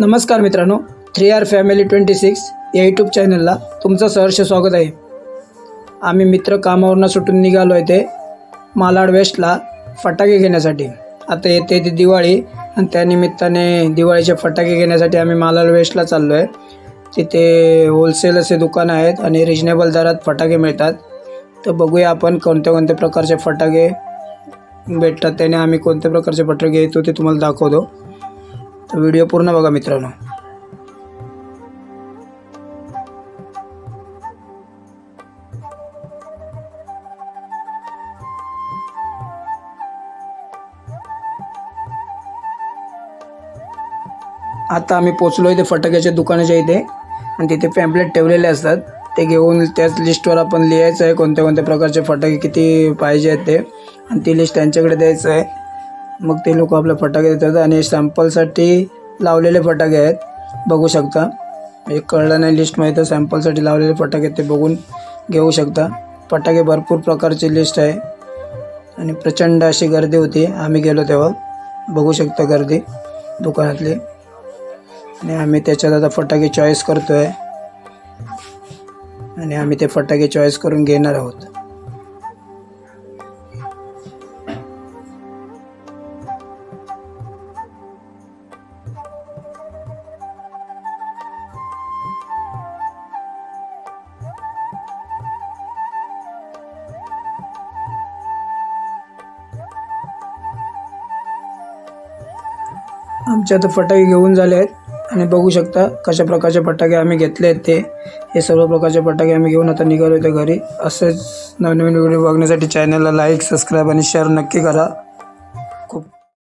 नमस्कार मित्रांनो three R family twenty six या यूट्यूब चॅनलला तुमचं सहर्ष स्वागत आहे. आम्ही मित्र कामावरनं सुटून निघालो आहे ते मालाड वेस्टला फटाके घेण्यासाठी. आता येते ती दिवाळी आणि त्यानिमित्ताने दिवाळीचे फटाके घेण्यासाठी आम्ही मालाड वेस्टला चाललो आहे तिथे होलसेल असे दुकानं आहेत आणि रिजनेबल दरात फटाके मिळतात. तर बघूया आपण कोणत्या कोणत्या प्रकारचे फटाके भेटतात त्याने आम्ही कोणत्या प्रकारचे फटाके घेतो ते तुम्हाला दाखवतो. तर व्हिडिओ पूर्ण बघा मित्रांनो. आता आम्ही पोचलो इथे फटाक्याच्या दुकानाच्या इथे. आणि तिथे पॅम्पलेट ठेवलेले असतात. ते घेऊन त्याच लिस्टवर आपण लिहायचं आहे कोणत्या कोणत्या प्रकारचे फटाके किती पाहिजे आहेत ते. आणि ती लिस्ट त्यांच्याकडे द्यायचं आहे. मग ते लोक आपले फटाके देतात आणि सॅम्पलसाठी लावलेले फटाके आहेत. बघू शकता. एक कळलं नाही लिस्टमध्ये तर सॅम्पलसाठी लावलेले फटाके ते बघून घेऊ शकता. फटाके भरपूर प्रकारची लिस्ट आहे. आणि प्रचंड अशी गर्दी होती. आम्ही गेलो तेव्हा. बघू शकता गर्दी दुकानातली. आणि आम्ही त्याच्यात आता फटाके चॉईस करतो आहे आणि आम्ही ते फटाके चॉईस करून घेणार आहोत. आमचे आता फटाके घेऊन झाले आहेत. आणि बघू शकता कशा प्रकारचे फटाके आम्ही घेतले आहेत ते. हे सर्व प्रकारचे फटाके आम्ही घेऊन आता निघालो होते घरी. असेच नवीन नवीन व्हिडिओ बघण्यासाठी चॅनलला लाईक सबस्क्राईब आणि शेअर नक्की करा.